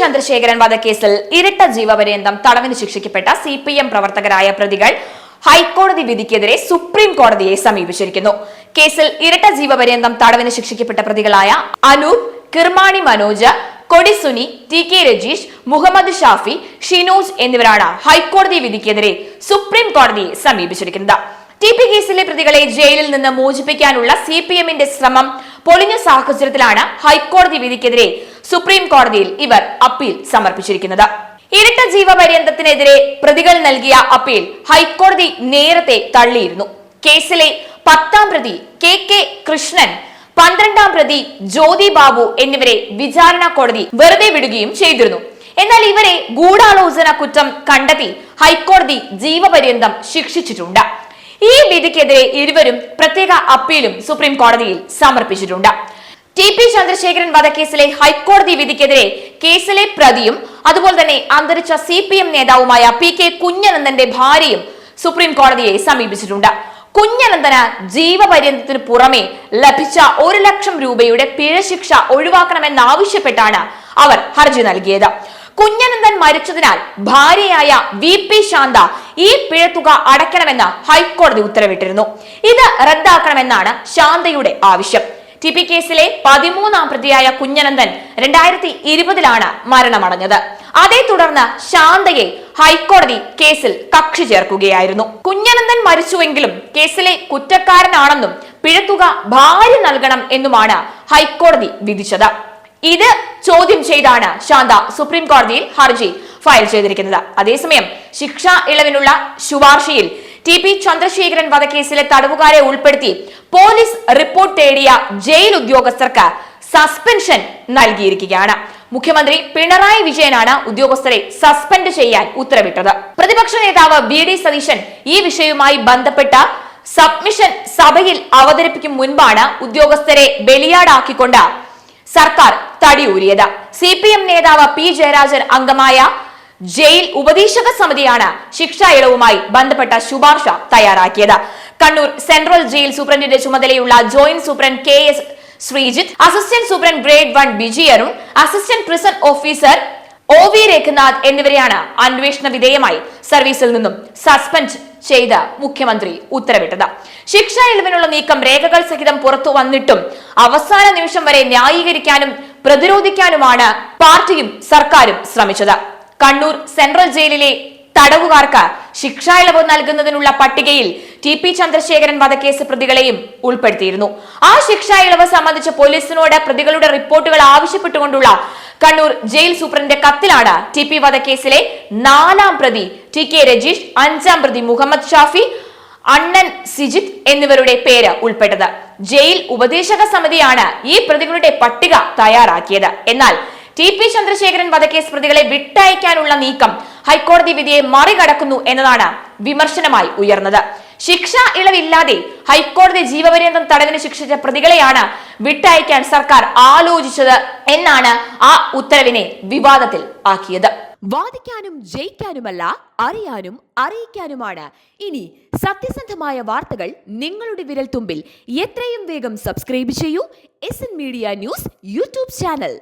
ചന്ദ്രശേഖരൻ വധക്കേസിൽ ഇരട്ട ജീവപര്യന്തം തടവിന് ശിക്ഷിക്കപ്പെട്ട സി പി എം പ്രവർത്തകരായ പ്രതികൾ ഹൈക്കോടതി വിധിക്കെതിരെ സുപ്രീം കോടതിയെ സമീപിച്ചിരിക്കുന്നു. കേസിൽ ഇരട്ട ജീവപര്യന്തം തടവിന് ശിക്ഷിക്കപ്പെട്ട പ്രതികളായ അനൂപ് കിർമാണി മനോജ് കൊടിസുനി ടി കെ രജീഷ് മുഹമ്മദ് ഷാഫി ഷിനോജ് എന്നിവരാണ് ഹൈക്കോടതി വിധിക്കെതിരെ സുപ്രീം കോടതിയെ സമീപിച്ചിരിക്കുന്നത്. ടി പി കേസിലെ പ്രതികളെ ജയിലിൽ നിന്ന് മോചിപ്പിക്കാനുള്ള സി പി എമ്മിന്റെ ശ്രമം പൊളിഞ്ഞ സാഹചര്യത്തിലാണ് ഹൈക്കോടതി വിധിക്കെതിരെ സുപ്രീം കോടതിയിൽ ഇവർ അപ്പീൽ സമർപ്പിച്ചിരിക്കുന്നത്. ഇരട്ട ജീവപര്യന്തത്തിനെതിരെ പ്രതികൾ നൽകിയ അപ്പീൽ ഹൈക്കോടതി നേരത്തെ തള്ളിയിരുന്നു. കേസിലെ പത്താം പ്രതി കെ കെ കൃഷ്ണൻ പന്ത്രണ്ടാം പ്രതി ജ്യോതി ബാബു എന്നിവരെ വിചാരണ കോടതി വെറുതെ വിടുകയും ചെയ്തിരുന്നു. എന്നാൽ ഇവരെ ഗൂഢാലോചന കുറ്റം കണ്ടെത്തി ഹൈക്കോടതി ജീവപര്യന്തം ശിക്ഷിച്ചിട്ടുണ്ട്. ഈ വിധിക്കെതിരെ ഇരുവരും പ്രത്യേക അപ്പീലും സുപ്രീം കോടതിയിൽ സമർപ്പിച്ചിട്ടുണ്ട്. ടി പി ചന്ദ്രശേഖരൻ വധക്കേസിലെ ഹൈക്കോടതി വിധിക്കെതിരെ കേസിലെ പ്രതിയും അതുപോലെ തന്നെ അന്തരിച്ച സി പി എം നേതാവുമായ പി കെ കുഞ്ഞനന്ദന്റെ ഭാര്യയും സുപ്രീം കോടതിയെ സമീപിച്ചിട്ടുണ്ട്. കുഞ്ഞനന്ദന് ജീവപര്യന്തത്തിന് പുറമെ ലഭിച്ച ഒരു ലക്ഷം രൂപയുടെ പിഴശിക്ഷ ഒഴിവാക്കണമെന്നാവശ്യപ്പെട്ടാണ് അവർ ഹർജി നൽകിയത്. കുഞ്ഞനന്ദൻ മരിച്ചതിനാൽ ഭാര്യയായ വി പി ശാന്ത ഈ പിഴത്തുക അടയ്ക്കണമെന്ന് ഹൈക്കോടതി ഉത്തരവിട്ടിരുന്നു. ഇത് റദ്ദാക്കണമെന്നാണ് ശാന്തയുടെ ആവശ്യം. ടി പി കേസിലെ പതിമൂന്നാം പ്രതിയായ കുഞ്ഞനന്ദൻ രണ്ടായിരത്തി ഇരുപതിലാണ് മരണമടഞ്ഞത്. അതേ തുടർന്ന് ശാന്തയെ ഹൈക്കോടതി കേസിൽ കക്ഷി ചേർക്കുകയായിരുന്നു. കുഞ്ഞനന്ദൻ മരിച്ചുവെങ്കിലും കേസിലെ കുറ്റക്കാരനാണെന്നും പിഴത്തുക ഭാര്യ നൽകണം എന്നുമാണ് ഹൈക്കോടതി വിധിച്ചത്. ഇത് ചോദ്യം ചെയ്താണ് ശാന്ത സുപ്രീം കോടതിയിൽ ഹർജി ഫയൽ ചെയ്തിരിക്കുന്നത്. അതേസമയം ശിക്ഷാ ഇളവിനുള്ള ശുപാർശയിൽ ടി പി ചന്ദ്രശേഖരൻ വധക്കേസിലെ തടവുകാരെ ഉൾപ്പെടുത്തി പോലീസ് റിപ്പോർട്ട് തേടിയ ജയിൽ ഉദ്യോഗസ്ഥർക്ക് സസ്പെൻഷൻ നൽകിയിരിക്കുകയാണ്. മുഖ്യമന്ത്രി പിണറായി വിജയനാണ് ഉദ്യോഗസ്ഥരെ സസ്പെൻഡ് ചെയ്യാൻ ഉത്തരവിട്ടത്. പ്രതിപക്ഷ നേതാവ് വി ഡി സതീശൻ ഈ വിഷയവുമായി ബന്ധപ്പെട്ട സബ്മിഷൻ സഭയിൽ അവതരിപ്പിക്കും മുൻപാണ് ഉദ്യോഗസ്ഥരെ ബലിയാടാക്കിക്കൊണ്ട് സർക്കാർ തടിയൂരിയത്. സി പി എം നേതാവ് പി ജയരാജൻ അംഗമായ ജയിൽ ഉപദേശക സമിതിയാണ് ശിക്ഷാ ഇളവുമായി ബന്ധപ്പെട്ട ശുപാർശ തയ്യാറാക്കിയത്. കണ്ണൂർ സെൻട്രൽ ജയിൽ സൂപ്രണ്ടിന്റെ ചുമതലയുള്ള joint superintendent K S Sreejith assistant superintendent grade one Biji Arun assistant prison officer O V Raghunath എന്നിവരെയാണ് അന്വേഷണ വിധേയമായി സർവീസിൽ നിന്നും സസ്പെൻഡ് ചെയ്ത് മുഖ്യമന്ത്രി ഉത്തരവിട്ടത്. ശിക്ഷ ഇളവിനുള്ള നീക്കം രേഖകൾ സഹിതം പുറത്തു വന്നിട്ടും അവസാന നിമിഷം വരെ ന്യായീകരിക്കാനും പ്രതിരോധിക്കാനുമാണ് പാർട്ടിയും സർക്കാരും ശ്രമിച്ചത്. കണ്ണൂർ സെൻട്രൽ ജയിലിലെ തടവുകാർക്ക് ശിക്ഷാ ഇളവ് നൽകുന്നതിനുള്ള പട്ടികയിൽ ടി പി ചന്ദ്രശേഖരൻ വധക്കേസ് പ്രതികളെയും ഉൾപ്പെടുത്തിയിരുന്നു. ആ ശിക്ഷാ ഇളവ് സംബന്ധിച്ച് പോലീസിനോട് പ്രതികളുടെ റിപ്പോർട്ടുകൾ ആവശ്യപ്പെട്ടുകൊണ്ടുള്ള കണ്ണൂർ ജയിൽ സൂപ്രണ്ടിന്റെ കത്തിലാണ് ടി പി വധക്കേസിലെ നാലാം പ്രതി ടി കെ രജീഷ് അഞ്ചാം പ്രതി മുഹമ്മദ് ഷാഫി അണ്ണൻ സിജിത്ത് എന്നിവരുടെ പേര് ഉൾപ്പെട്ടത്. ജയിൽ ഉപദേശക സമിതിയാണ് ഈ പ്രതികളുടെ പട്ടിക തയ്യാറാക്കിയത്. എന്നാൽ ടി പി ചന്ദ്രശേഖരൻ വധക്കേസ് പ്രതികളെ വിട്ടയക്കാനുള്ള നീക്കം ഹൈക്കോടതി വിധിയെ മറികടക്കുന്നു എന്നതാണ് വിമർശനമായി ഉയർന്നത്. ശിക്ഷ ഇളവില്ലാതെ ഹൈക്കോടതി ജീവപര്യന്തം തടവിന് ശിക്ഷിച്ച പ്രതികളെയാണ് വിട്ടയക്കാൻ സർക്കാർ ആലോചിച്ചത് എന്നാണ് ആ ഉത്തരവിനെ വിവാദത്തിൽ ആക്കിയത്. വാദിക്കാനും ജയിക്കാനുമല്ല അറിയാനും അറിയിക്കാനുമാണ്. ഇനി സത്യസന്ധമായ വാർത്തകൾ നിങ്ങളുടെ വിരൽത്തുമ്പിൽ എത്രയും വേഗം സബ്സ്ക്രൈബ് ചെയ്യൂ. S media news YouTube channel.